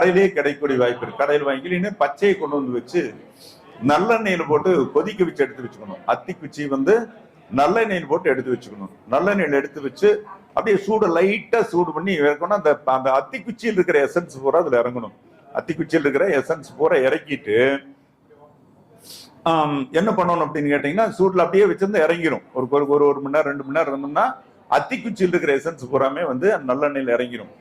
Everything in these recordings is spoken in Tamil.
கடையிலேயே கிடைக்கக்கூடிய வாய்ப்பு இருக்கு. கடையில் வாங்கி பச்சையை கொண்டு வந்து வச்சு நல்லெண்ணெயில் போட்டு கொதிக்க வச்சு எடுத்து வச்சுக்கணும். அத்தி குச்சி வந்து நல்லெண்ணெயில் போட்டு எடுத்து வச்சுக்கணும். நல்லெண்ணெயில் எடுத்து வச்சு அப்படியே சூடு லைட்டாக சூடு பண்ணி இறக்கணும் அந்த அந்த அத்தி குச்சியில் இருக்கிற எசன்ஸ் பூரா அதில் இறங்கணும். அத்தி குச்சியில் இருக்கிற எசன்ஸ் பூரா இறக்கிட்டு என்ன பண்ணணும் அப்படின்னு கேட்டிங்கன்னா சூட்டில் அப்படியே வச்சிருந்து இறங்கிடும் ஒரு ஒரு ஒரு மணி நேரம் ரெண்டு மணி நேரம் இருந்தோம்னா அத்தி குச்சியில் இருக்கிற எசன்ஸ் பூராமே வந்து நல்லெண்ணெயில் இறங்கிடும்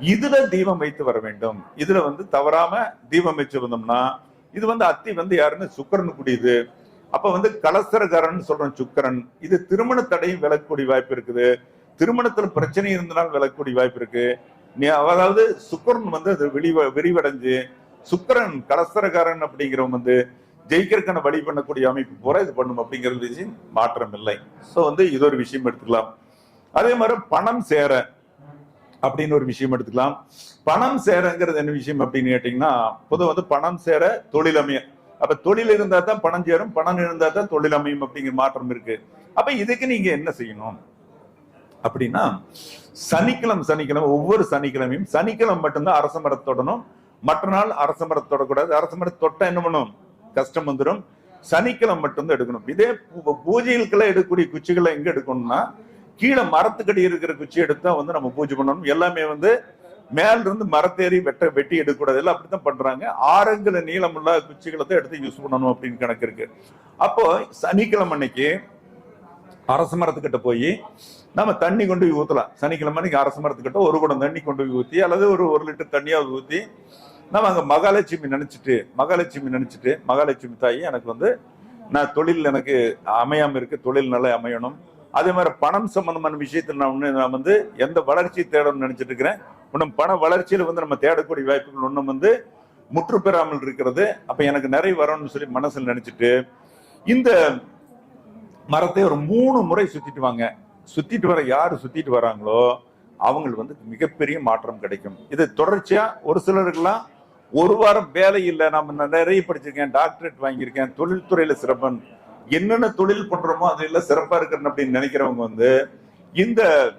இதுல தீபம் வைத்து வர வேண்டும். இதுல வந்து தவறாம தீபம் வச்சு வந்தோம்னா இது வந்து அத்தி வந்து யாருன்னு சுக்கரன் குடியுது. அப்ப வந்து கலசரகரன் சொல்றோம் சுக்கரன். இது திருமண தடையும் விலகக்கூடிய வாய்ப்பு இருக்குது. திருமணத்துல பிரச்சனை இருந்தனால் விலகக்கூடிய வாய்ப்பு இருக்கு. நீ- அதாவது சுக்கரன் வந்து அது விரிவ விரிவடைஞ்சு சுக்கரன் கலசரகாரன் அப்படிங்கிறவன் வந்து ஜெயிக்கிறதுக்கான வழி பண்ணக்கூடிய அமைப்பு பூரா இது பண்ணும் அப்படிங்கிறது விஷயம் மாற்றம் இல்லை ஸோ வந்து இது ஒரு விஷயம் எடுத்துக்கலாம். அதே மாதிரி பணம் சேர அப்படின்னு ஒரு விஷயம் எடுத்துக்கலாம். பணம் சேரங்கிறது என்ன விஷயம் அப்படின்னு கேட்டீங்கன்னா பொதுவா வந்து பணம் சேர தொழில் அமைய. அப்ப தொழில் இருந்தா தான் பணம் சேரும் பணம் இருந்தா தான் தொழில் அமையும் அப்படிங்கிற மாற்றம் இருக்கு. அப்ப இதுக்கு நீங்க என்ன செய்யணும்? அப்படின்னா சனிக்கிழமை சனிக்கிழமை ஒவ்வொரு சனிக்கிழமையும் சனிக்கிழமை மட்டும்தான் அரச மரத்தை தொடணும். மற்ற நாள் அரச மரத்தை தொடக்கூடாது. அரச மரத்தை தொட்டா என்ன பண்ணும்? கஷ்டம் வந்துடும் சனிக்கிழமை மட்டும்தான் எடுக்கணும். இதே பூஜைகளுக்கெல்லாம் எடுக்கக்கூடிய குச்சிகளை எங்க எடுக்கணும்னா கீழே மரத்துக்கடி இருக்கிற குச்சி எடுத்தா வந்து நம்ம பூஜை பண்ணணும். எல்லாமே வந்து மேல இருந்து மரத்தேறி வெட்ட வெட்டி எடுக்கக்கூடாது. எல்லாம் அப்படித்தான் பண்றாங்க. ஆரங்குல நீளமுள்ள குச்சிகளை தான் எடுத்து யூஸ் பண்ணணும் அப்படின்னு கணக்கு இருக்கு. அப்போ சனிக்கிழமை அன்னைக்கு அரச மரத்துக்கிட்ட போய் நம்ம தண்ணி கொண்டு போய் ஊத்தலாம். சனிக்கிழமை அன்னைக்கு அரச மரத்துக்கிட்ட ஒரு குடம் தண்ணி கொண்டு போய் ஊத்தி அல்லது ஒரு ஒரு லிட்டர் தண்ணியாவது ஊத்தி நம்ம அங்கே மகாலட்சுமி நினைச்சிட்டு மகாலட்சுமி நினைச்சிட்டு மகாலட்சுமி தாயி எனக்கு வந்து நான் தொழில் எனக்கு அமையாமல் இருக்கு. தொழில் நல்லா அமையணும். அதே மாதிரி பணம் சம்பந்தமான விஷயத்தில் நான் ஒன்று நான் வந்து எந்த வளர்ச்சி தேடணும்னு நினச்சிட்டு இருக்கிறேன். இன்னும் பண வளர்ச்சியில் வந்து நம்ம தேடக்கூடிய வாய்ப்புகள் ஒன்றும் வந்து முற்று பெறாமல் இருக்கிறது. அப்போ எனக்கு நிறைய வரணும்னு சொல்லி மனசில் நினச்சிட்டு இந்த மரத்தை ஒரு மூணு முறை சுற்றிட்டு வாங்க. சுற்றிட்டு வர யார் சுற்றிட்டு வராங்களோ அவங்களுக்கு வந்து மிகப்பெரிய மாற்றம் கிடைக்கும். இது தொடர்ச்சியாக ஒரு சிலருக்கெல்லாம் ஒரு வாரம் வேலை இல்லை. நம்ம நான் நிறைய படிச்சிருக்கேன் டாக்டரேட் வாங்கியிருக்கேன் தொழில்துறையில் சிறப்பன். என்னென்ன தொழில் பண்றோமோ அது எல்லாம் சிறப்பா இருக்கிறேன் அப்படின்னு நினைக்கிறவங்க வந்து இந்த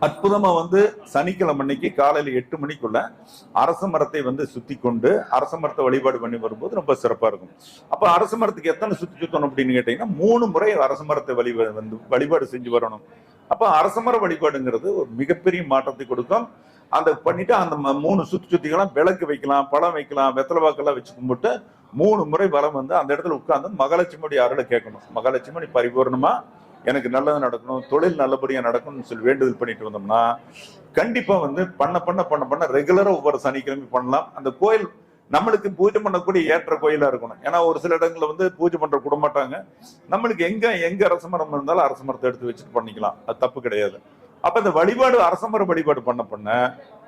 அற்புதமா வந்து சனிக்கிழமை அன்னைக்கு காலையில எட்டு மணிக்குள்ள அரச மரத்தை வந்து சுத்தி கொண்டு அரச மரத்தை வழிபாடு பண்ணி வரும்போது ரொம்ப சிறப்பா இருக்கும். அப்ப அரச மரத்துக்கு எத்தனை சுத்தி சுத்தணும் அப்படின்னு கேட்டீங்கன்னா மூணு முறை அரச மரத்தை வழி வந்து வழிபாடு செஞ்சு வரணும். அப்ப அரச மர வழிபாடுங்கிறது ஒரு மிகப்பெரிய மாற்றத்தை கொடுக்கும். அந்த பண்ணிட்டு அந்த ம- மூணு சுத்தி சுத்திக்கெல்லாம் விளக்கு வைக்கலாம் பழம் வைக்கலாம் வெத்தலை வாக்கெல்லாம் வச்சு கும்பிட்டு மூணு முறை வலம் வந்து அந்த இடத்துல உட்கார்ந்து மகாலட்சுமியுடைய அருளை கேட்கணும். மகாலட்சுமி பரிபூர்ணமா எனக்கு நல்லது நடக்கணும் தொழில் நல்லபடியா நடக்கணும்னு சொல்லி வேண்டுதல் பண்ணிட்டு வந்தோம்னா கண்டிப்பா வந்து பண்ண பண்ண பண்ண பண்ண ரெகுலரா ஒவ்வொரு சனிக்கிழமை பண்ணலாம். அந்த கோயில் நம்மளுக்கு பூஜை பண்ணக்கூடிய ஏற்ற கோயிலா இருக்கணும். ஏன்னா ஒரு சில இடங்களில் வந்து பூஜை பண்ற கூட மாட்டாங்க. நம்மளுக்கு எங்க எங்க அரச மரம் இருந்தாலும் அரச மரத்தை எடுத்து வச்சுட்டு பண்ணிக்கலாம். அது தப்பு கிடையாது. அப்ப இந்த வழிபாடு அரச மர வழிபாடு பண்ண பண்ண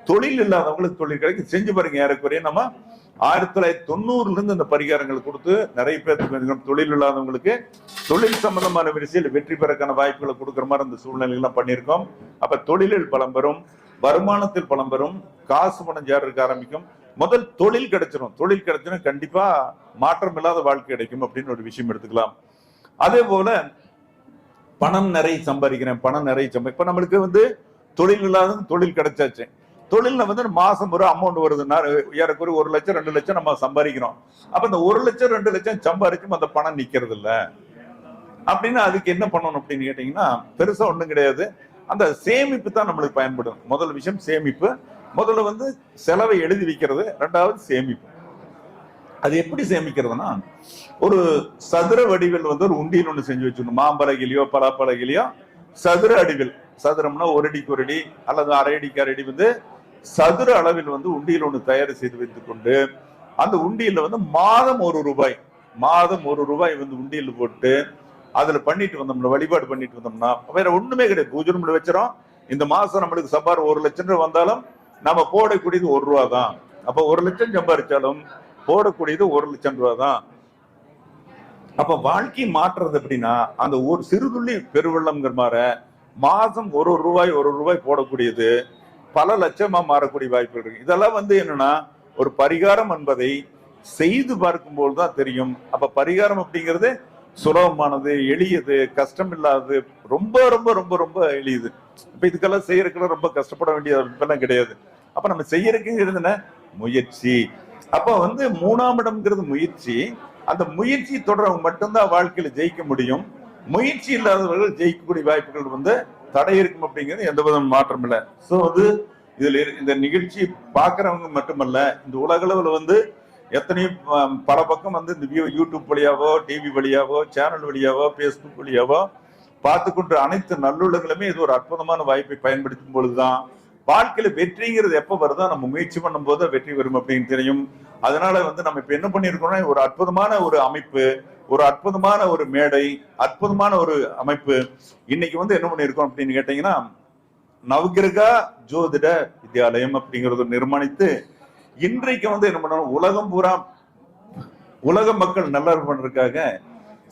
தொழில் இல்லாதவங்களுக்கு தொழில் கிடைக்கும். செஞ்சு பாருங்க ஏறக்குறைய நம்ம ஆயிரத்தி தொள்ளாயிரத்தி தொண்ணூறுல இருந்து இந்த பரிகாரங்கள் கொடுத்து நிறைய பேருக்கு தொழில் இல்லாதவங்களுக்கு தொழில் சம்பந்தமான விஷயத்தில் வெற்றி பெறக்கான வாய்ப்புகளை கொடுக்குற மாதிரி அந்த சூழ்நிலைகள்லாம் பண்ணியிருக்கோம். அப்ப தொழிலில் பலம் பெறும் வருமானத்தில் பலம் பெறும் காசு பணம் சேர்றதுக்கு ஆரம்பிக்கும். முதல் தொழில் கிடைச்சிரும். தொழில் கிடைச்சிடும் கண்டிப்பா மாற்றம் இல்லாத வாழ்க்கை கிடைக்கும் அப்படின்னு ஒரு விஷயம் எடுத்துக்கலாம். அதே போல பணம் நிறைய சம்பாதிக்கிறேன் பணம் நிறைய சம்பா இப்ப நம்மளுக்கு வந்து தொழில் இல்லாத தொழில் கிடைச்சாச்சு. தொழிலில் வந்து மாதம் ஒரு அமௌண்ட் வருதுன்னா ஏறக்குறைய ஒரு லட்சம் ரெண்டு லட்சம் நம்ம சம்பாதிக்கிறோம். அப்போ இந்த ஒரு லட்சம் ரெண்டு லட்சம் சம்பாதிச்சும் அந்த பணம் நிற்கிறது இல்லை அப்படின்னா அதுக்கு என்ன பண்ணணும் அப்படின்னு கேட்டிங்கன்னா பெருசா ஒன்றும் கிடையாது. அந்த சேமிப்பு தான் நம்மளுக்கு பயன்படும். முதல் விஷயம் சேமிப்பு. முதல்ல வந்து செலவை எழுதி வைக்கிறது. ரெண்டாவது சேமிப்பு. அது எப்படி சேமிக்கிறதுனா ஒரு சதுர வடிவில் வந்து ஒரு உண்டியல் ஒன்று செஞ்சு வச்சுக்கணும். மாம்பலகிலையோ பலாப்பலகிலையோ சதுர அடிவில். சதுரம்னா ஒரு அடிக்கு ஒரு அடி அல்லது அரை அடிக்கு அரை அடி வந்து சதுர அளவில் வந்து உண்டியல் ஒன்று தயார் செய்து வைத்துக் கொண்டு அந்த உண்டியல்ல வந்து மாதம் ஒரு ரூபாய் மாதம் ஒரு ரூபாய் வந்து உண்டியல் போட்டு அதுல பண்ணிட்டு வந்தோம்னா வழிபாடு பண்ணிட்டு வந்தோம்னா வேற ஒண்ணுமே கிடையாது. பூஜை ரூம்ல வச்சிரும் இந்த மாசம் நம்மளுக்கு சம்பார் ஒரு லட்சம் ரூபாய் வந்தாலும் நம்ம போடக்கூடியது ஒரு ரூபா தான். அப்ப ஒரு லட்சம் சம்பாரிச்சாலும் போடக்கூடியது ஒரு லட்சம் ரூபா தான். அப்ப வாழ்க்கை மாற்றுறது எப்படின்னா அந்த ஒரு சிறுதுள்ளி பெருவெள்ளம்ங்கிற மாதிரி மாதம் ஒரு ரூபாய் ஒரு ரூபாய் போடக்கூடியது பல லட்சமா மாறக்கூடிய வாய்ப்புகள் இருக்கு. இதெல்லாம் வந்து என்னன்னா ஒரு பரிகாரம் என்பதை செய்து பார்க்கும்போது தான் தெரியும். அப்ப பரிகாரம் அப்படிங்கிறது சுலபமானது எளியது கஷ்டம் இல்லாதது ரொம்ப ரொம்ப ரொம்ப ரொம்ப எளியது. இப்ப இதுக்கெல்லாம் செய்யறதுக்கெல்லாம் ரொம்ப கஷ்டப்பட வேண்டிய இப்பெல்லாம் கிடையாது. அப்ப நம்ம செய்யறதுக்கு இருந்தன முயற்சி. அப்ப வந்து மூணாம் இடம்ங்கிறது முயற்சி. அந்த முயற்சி தொடரவங்க மட்டும்தான் வாழ்க்கையில ஜெயிக்க முடியும். முயற்சி இல்லாதவர்கள் ஜெயிக்கக்கூடிய வாய்ப்புகள் வந்து தடை இருக்கும் அப்படிங்கிறது எந்த விதம் மாற்றம் இல்லை. ஸோ வந்து இதில் இரு- இந்த நிகழ்ச்சி பார்க்குறவங்க மட்டுமல்ல இந்த உலகளவில் வந்து எத்தனையும் பல பக்கம் வந்து இந்த வியூ யூடியூப் வழியாவோ டிவி வழியாவோ சேனல் வழியாவோ ஃபேஸ்புக் வழியாவோ பார்த்து கொண்டு அனைத்து நல்லுள்ளங்களுமே இது ஒரு அற்புதமான வாய்ப்பை பயன்படுத்தும் பொழுதுதான். வாழ்க்கையில வெற்றிங்கிறது எப்ப வருதோ நம்ம முயற்சி பண்ணும்போது வெற்றி வரும் அப்படின்னு தெரியும். அதனால வந்து நம்ம இப்ப என்ன பண்ணிருக்கோம்னா ஒரு அற்புதமான ஒரு அமைப்பு ஒரு அற்புதமான ஒரு மேடை அற்புதமான ஒரு அமைப்பு. இன்னைக்கு வந்து என்ன பண்ணிருக்கோம் அப்படின்னு கேட்டீங்கன்னா நவகிரகா ஜோதிட வித்யாலயம் அப்படிங்கறத நிர்மாணித்து இன்றைக்கு வந்து என்ன பண்ணணும் உலகம் பூரா உலக மக்கள் நல்லா பண்றதுக்காக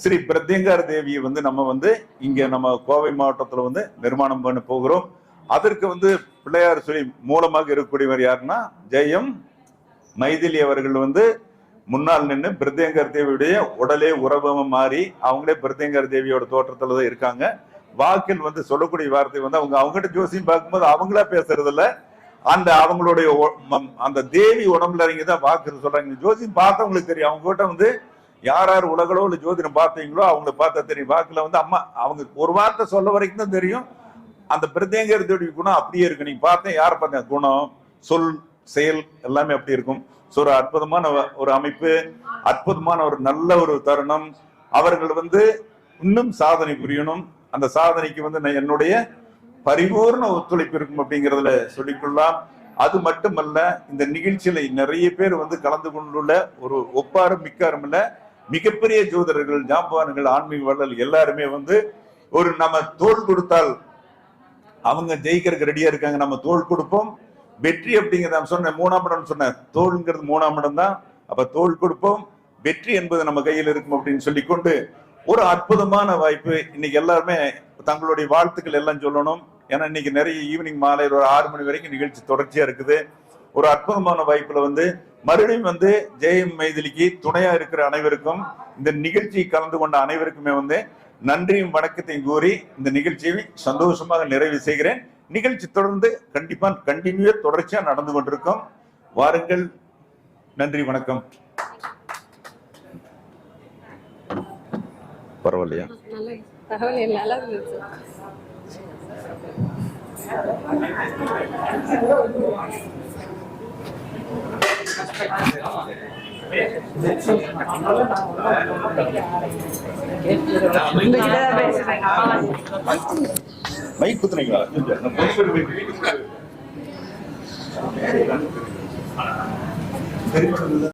ஸ்ரீ பிரத்யங்கார தேவியை வந்து நம்ம வந்து இங்க நம்ம கோவை மாவட்டத்துல வந்து நிர்மாணம் பண்ண போகிறோம். அதற்கு வந்து பிள்ளையார் சொல்லி மூலமாக இருக்கக்கூடியவர் யாருன்னா ஜெயம் மைதிலி அவர்கள் வந்து முன்னால் நின்று பிரத்யங்கர் தேவியுடைய உடலே உறவமா மாறி அவங்களே பிரத்யங்கர் தேவியோட தோற்றத்துல தான் இருக்காங்க. வாக்கில் வந்து சொல்லக்கூடிய வார்த்தை வந்து அவங்க அவங்ககிட்ட ஜோசியம் பார்க்கும்போது அவங்களா பேசுறது இல்ல அந்த அவங்களுடைய மம்- அந்த தேவி உடம்புல இறங்கி தான் வாக்கு சொல்றாங்க ஜோசியம் பார்த்தவங்களுக்கு தெரியும். அவங்க கிட்ட வந்து யார் யார் உலகளோ இல்ல ஜோதிடம் பார்த்தீங்களோ அவங்கள பார்த்தா தெரியும். வாக்குல வந்து அம்மா அவங்க ஒரு வார்த்தை சொல்ல வரைக்கும் தான் தெரியும். அந்த பிரத்யேகர் தேடி குணம் அப்படியே இருக்கு. நீங்க பார்த்தேன் யார் பார்த்தேன் குணம்? சொல் செயல் எல்லாமே அப்படி இருக்கும். ஸோ ஒரு அற்புதமான ஒரு அமைப்பு அற்புதமான ஒரு நல்ல ஒரு தருணம். அவர்கள் வந்து இன்னும் சாதனை புரியணும். அந்த சாதனைக்கு வந்து நான் என்னுடைய பரிபூர்ண ஒத்துழைப்பு இருக்கும் அப்படிங்கிறதுல சொல்லிக்கொள்ளலாம். அது மட்டுமல்ல இந்த நிகழ்ச்சியில நிறைய பேர் வந்து கலந்து கொண்டுள்ள ஒரு ஒப்பாரும் மிக்காரும் இல்ல மிகப்பெரிய ஜோதிடர்கள் ஜாம்பவான்கள் ஆன்மீக வள்ளல் எல்லாருமே வந்து ஒரு நம்ம தோல் கொடுத்தால் அவங்க ஜெயிக்கிறதுக்கு ரெடியா இருக்காங்க. நம்ம தோல் கொடுப்போம். வெற்றி அப்படிங்கிறத சொன்ன சொன்னேன் மூணாம் இடம் சொன்னேன். தோல்ங்கிறது மூணாம் இடம் தான் அப்ப தோல் கொடுப்போம் வெற்றி என்பது நம்ம கையில் இருக்கும் அப்படின்னு சொல்லிக்கொண்டு ஒரு அற்புதமான வாய்ப்பு இன்னைக்கு எல்லாருமே தங்களுடைய வாழ்த்துக்கள் எல்லாம் சொல்லணும். ஏன்னா இன்னைக்கு நிறைய ஈவினிங் மாலை ஒரு ஆறு மணி வரைக்கும் நிகழ்ச்சி தொடர்ச்சியா இருக்குது. ஒரு அற்புதமான வாய்ப்புல வந்து மறுபடியும் வந்து ஜெயம் மைதிலிக்கு துணையா இருக்கிற அனைவருக்கும் இந்த நிகழ்ச்சி கலந்து கொண்ட அனைவருக்குமே வந்து நன்றியும் வணக்கத்தையும் கூறி இந்த நிகழ்ச்சியை சந்தோஷமாக நிறைவு செய்கிறேன். நிகழ்ச்சி தொடர்ந்து கண்டிப்பா கண்டினியூ தொடர்ச்சியா நடந்து கொண்டிருக்கும். வாருங்கள். நன்றி வணக்கம். பரவாயில்லையா? நல்ல தகவல் பைக் குத்துறீங்களா மைக்